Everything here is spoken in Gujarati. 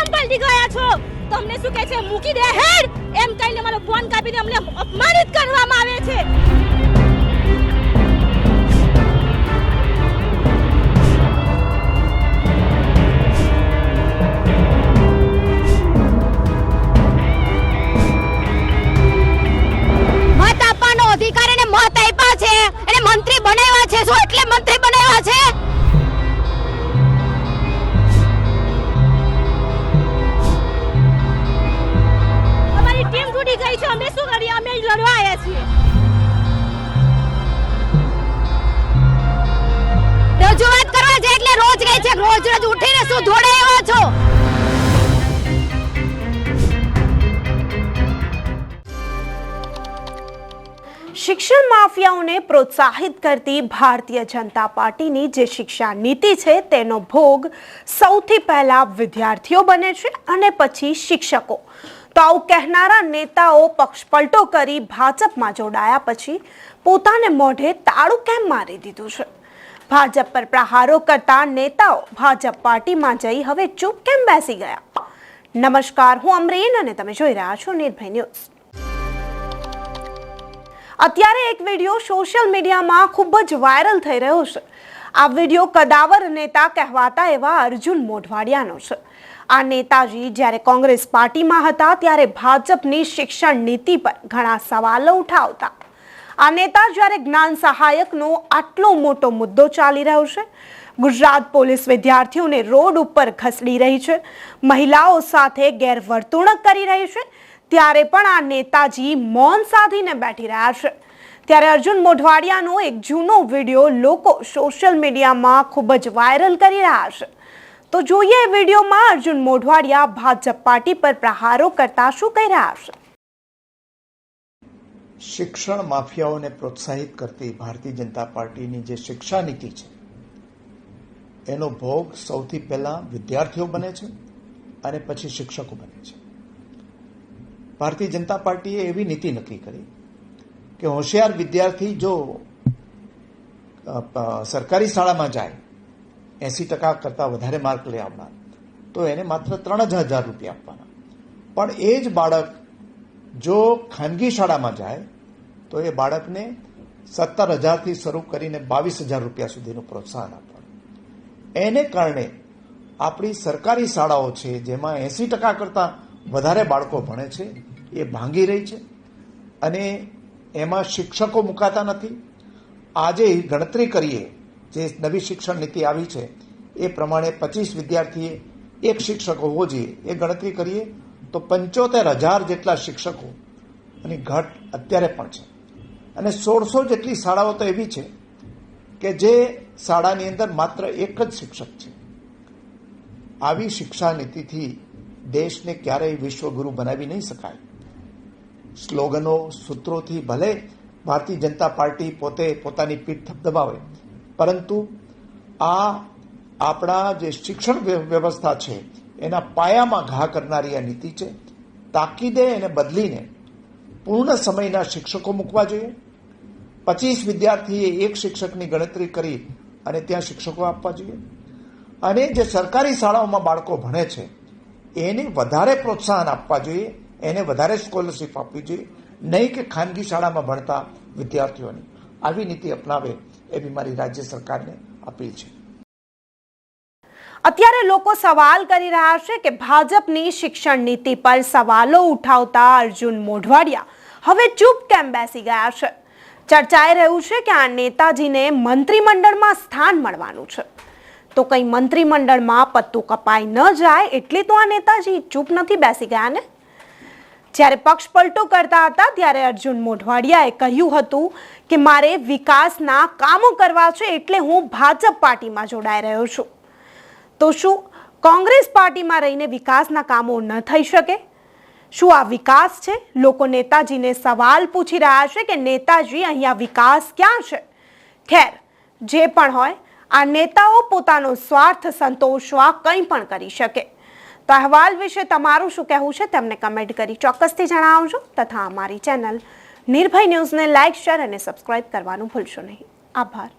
કેમ પલટી ગયા છો? તમને શું કહે છે? મૂકી દે હેડ! એમ કહીને મારો ફોન કાપીને અમને અપમાનિત કરવામાં આવે છે. અધિકાર મત આપ્યા છે. એને મંત્રી બનાવ્યા છે. શું એટલે મંત્રી બનાવ્યા છે? રજૂઆત કરવા છે એટલે રોજ કહે છે, રોજ રોજ ઉઠીને શું ધોડે એવા છો? શિક્ષણ માફિયાઓને પ્રોત્સાહિત કરતી ભારતીય જનતા પાર્ટીની જે શિક્ષા નીતિ છે, તેનો ભોગ સૌથી પહેલા વિદ્યાર્થીઓ બને છે અને પછી શિક્ષકો. તો આવું કહેનારા નેતાઓ પક્ષપલટો કરી ભાજપમાં જોડાયા પછી પોતાને મોઢે તાળું કેમ મારી દીધું છે? ભાજપ પર પ્રહારો કરતા નેતાઓ ભાજપ પાર્ટીમાં જઈ હવે ચૂપ કેમ બેસી ગયા? નમસ્કાર, હું અમરેન અને તમે જોઈ રહ્યા છો નિર્ભય ન્યૂઝ. અત્યારે એક વીડિયો સોશિયલ મીડિયામાં ખૂબ જ વાયરલ થઈ રહ્યો છે. આ વીડિયો કદાવર નેતા કહેવાતા એવા અર્જુન મોઢવાડિયાનો છે. આ નેતાજી જ્યારે કોંગ્રેસ પાર્ટીમાં હતા ત્યારે ભાજપની શિક્ષણ નીતિ પર ઘણા સવાલો ઉઠાવતા. આ નેતા જ્યારે જ્ઞાન સહાયકનો આટલો મોટો મુદ્દો ચાલી રહ્યો છે. ગુજરાત પોલીસ વિદ્યાર્થીઓને રોડ ઉપર ખસડી રહી છે. મહિલાઓ સાથે ગેરવર્તણૂક કરી રહી છે. ત્યારે પણ આ નેતાજી મૌન સાધીને બેઠી રહ્યા છે. ત્યારે અર્જુન મોઢવાડિયાનો એક જૂનો વીડિયો લોકો સોશિયલ મીડિયામાં ખૂબ જ વાયરલ કરી રહ્યા છે. તો જોઈએ વિડીયોમાં અર્જુન મોઢવાડિયા ભાજપ પાર્ટી પર પ્રહારો કરતા શું કહી રહ્યા છે? શિક્ષણ માફિયાઓને પ્રોત્સાહિત કરતી ભારતીય જનતા પાર્ટીની જે શિક્ષા નીતિ છે, એનો ભોગ સૌથી પહેલા વિદ્યાર્થીઓ બને છે અને પછી શિક્ષકો બને છે. ભારતીય જનતા પાર્ટીએ એવી નીતિ નક્કી કરી કે હોશિયાર વિદ્યાર્થી જો સરકારી શાળામાં જાય એસી ટકા કરતાં વધારે માર્ક લઈ આવનાર. તો એને માત્ર ત્રણ જ હજાર રૂપિયા આપવાના. પણ એ જ બાળક જો ખાનગી શાળામાં જાય, તો એ બાળકને સત્તર હજારથી શરૂ કરીને બાવીસ હજાર રૂપિયા સુધીનું પ્રોત્સાહન આપવાનું. એને કારણે આપણી સરકારી શાળાઓ છે, જેમાં એસી ટકા કરતાં વધારે બાળકો ભણે છે, એ ભાંગી રહી છે. અને એમાં શિક્ષકો મુકાતા નથી. આજે ગણતરી કરીએ જે નવી શિક્ષણ નીતિ આવી છે, એ પ્રમાણે પચીસ વિદ્યાર્થીએ એક શિક્ષક હોવો જોઈએ. એ ગણતરી કરીએ તો પંચોતેર હજાર જેટલા શિક્ષકો. અને ઘટ અત્યારે પણ છે. અને સોળસો જેટલી શાળાઓ તો એવી છે કે જે શાળાની અંદર માત્ર એક જ શિક્ષક છે. આવી શિક્ષા નીતિથી દેશને ક્યારેય વિશ્વગુરુ બનાવી નહીં શકાય. સ્લોગનો, સૂત્રોથી ભલે ભારતીય જનતા પાર્ટી પોતે પોતાની પીઠ થપથપાવે પરંતુ આ આપણા જે શિક્ષણ વ્યવસ્થા છે, એના પાયામાં ઘા કરનારી આ નીતિ છે, તાકીદે એને બદલીને પૂર્ણ સમયના શિક્ષકો મૂકવા જોઈએ. પચીસ વિદ્યાર્થીએ એક શિક્ષકની ગણતરી કરી અને ત્યાં શિક્ષકો આપવા જોઈએ. અને જે સરકારી શાળાઓમાં બાળકો ભણે છે, એને વધારે પ્રોત્સાહન આપવા જોઈએ, એને વધારે સ્કોલરશીપ આપવી જોઈએ. નહીં કે ખાનગી શાળામાં ભણતા વિદ્યાર્થીઓની. આવી નીતિ અપનાવે એવી મારી રાજ્ય સરકારને અપીલ છે. અત્યારે લોકો સવાલ કરી રહ્યા છે કે ભાજપની શિક્ષણ નીતિ પર સવાલો ઉઠાવતા અર્જુન મોઢવાડિયા હવે ચૂપ કેમ બેસી ગયા છે. ચર્ચાઈ રહ્યું છે કે આ નેતાજીને મંત્રીમંડળમાં સ્થાન મળવાનું છે. તો કંઈ મંત્રીમંડળમાં પત્તું કપાઈ ન જાય એટલે તો આ નેતાજી ચૂપ નથી બેસી ગયા ને? જ્યારે પક્ષ પલટો કરતા હતા, ત્યારે અર્જુન મોઢવાડિયાએ કહ્યું હતું કે મારે વિકાસના કામો કરવા છે એટલે હું ભાજપ પાર્ટીમાં જોડાઈ રહ્યો છું. તો શું કોંગ્રેસ પાર્ટીમાં રહીને વિકાસના કામો ન થઈ શકે? શું આ વિકાસ છે? લોકો નેતાજીને સવાલ પૂછી રહ્યા છે કે નેતાજી, અહીંયા વિકાસ ક્યાં છે? ખેર, જે પણ હોય, આ નેતાઓ પોતાનો સ્વાર્થ સંતોષવા કંઈ પણ કરી શકે. તો અહેવાલ વિશે તમારું શું કહેવું છે તમને કમેન્ટ કરી ચોક્કસથી જણાવજો તથા અમારી ચેનલ નિર્ભય ન્યૂઝને લાઇક શેર અને સબસ્ક્રાઇબ કરવાનું ભૂલશો નહીં. આભાર.